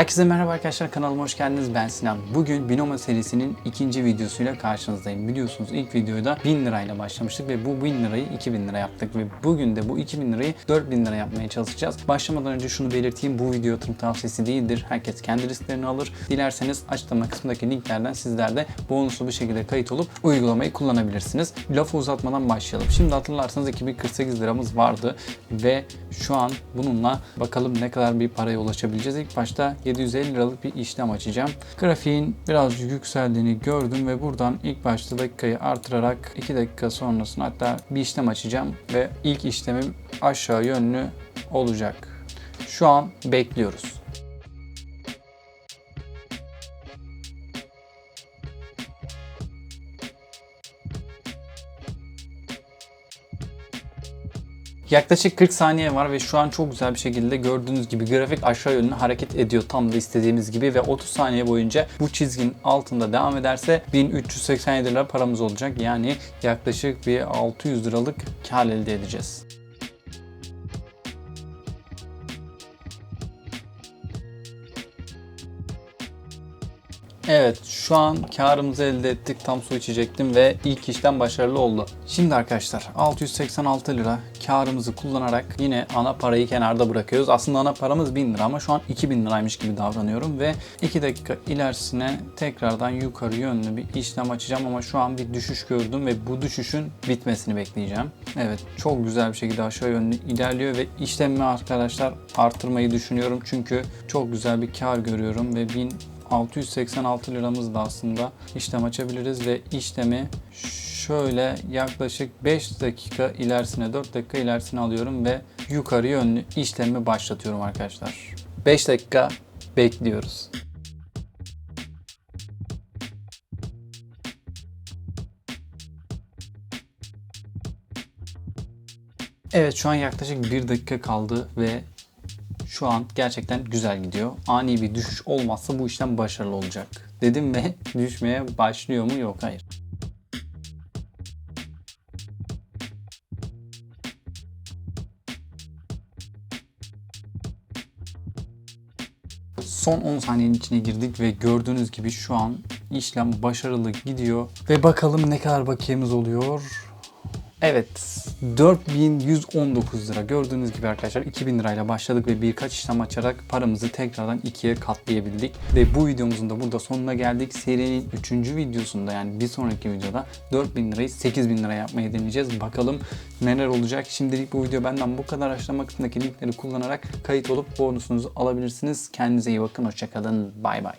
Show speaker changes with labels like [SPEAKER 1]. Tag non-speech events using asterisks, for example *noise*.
[SPEAKER 1] Herkese merhaba arkadaşlar kanalıma hoş geldiniz ben Sinan. Bugün Binomo serisinin ikinci videosuyla karşınızdayım. Biliyorsunuz ilk videoda 1000 lirayla başlamıştık ve bu 1000 lirayı 2000 lira yaptık ve bugün de bu 2000 lirayı 4000 lira yapmaya çalışacağız. Başlamadan önce şunu belirteyim bu video yatırım tavsiyesi değildir. Herkes kendi risklerini alır. Dilerseniz açıklama kısmındaki linklerden sizler de bonuslu bir şekilde kayıt olup uygulamayı kullanabilirsiniz. Lafı uzatmadan başlayalım. Şimdi hatırlarsanız 2048 liramız vardı ve şu an bununla bakalım ne kadar bir paraya ulaşabileceğiz. İlk başta 750 liralık bir işlem açacağım. Grafiğin biraz yükseldiğini gördüm ve buradan ilk başta dakikayı artırarak 2 dakika sonrasında hatta bir işlem açacağım ve ilk işlemim aşağı yönlü olacak. Şu an bekliyoruz. Yaklaşık 40 saniye var ve şu an çok güzel bir şekilde gördüğünüz gibi grafik aşağı yönlü hareket ediyor tam da istediğimiz gibi ve 30 saniye boyunca bu çizginin altında devam ederse 1387 lira paramız olacak. Yani yaklaşık bir 600 liralık kar elde edeceğiz. Evet şu an karımızı elde ettik. Tam su içecektim ve ilk işlem başarılı oldu. Şimdi arkadaşlar 686 lira karımızı kullanarak yine ana parayı kenarda bırakıyoruz. Aslında ana paramız 1000 lira ama şu an 2000 liraymış gibi davranıyorum ve 2 dakika ilerisine tekrardan yukarı yönlü bir işlem açacağım ama şu an bir düşüş gördüm ve bu düşüşün bitmesini bekleyeceğim. Evet çok güzel bir şekilde aşağı yönlü ilerliyor ve işlemi arkadaşlar artırmayı düşünüyorum çünkü çok güzel bir kar görüyorum ve 1000 686 liramız da aslında işlem açabiliriz ve işlemi şöyle yaklaşık 5 dakika ilerisine 4 dakika ilerisine alıyorum ve yukarı yönlü işlemi başlatıyorum arkadaşlar. 5 dakika bekliyoruz. Evet şu an yaklaşık 1 dakika kaldı ve şu an gerçekten güzel gidiyor. Ani bir düşüş olmazsa bu işlem başarılı olacak. Dedim ve *laughs* düşmeye başlıyor mu? Yok hayır. Son 10 saniyenin içine girdik ve gördüğünüz gibi şu an işlem başarılı gidiyor. Ve bakalım ne kadar bakiyemiz oluyor. Evet 4119 lira gördüğünüz gibi arkadaşlar 2000 lirayla başladık ve birkaç işlem açarak paramızı tekrardan ikiye katlayabildik. Ve bu videomuzun da burada sonuna geldik. Serinin 3. videosunda yani bir sonraki videoda 4000 lirayı 8000 lira yapmayı deneyeceğiz. Bakalım neler olacak. Şimdilik bu video benden bu kadar. Açıklama kısmındaki linkleri kullanarak kayıt olup bonusunuzu alabilirsiniz. Kendinize iyi bakın. Hoşçakalın. Bay bay.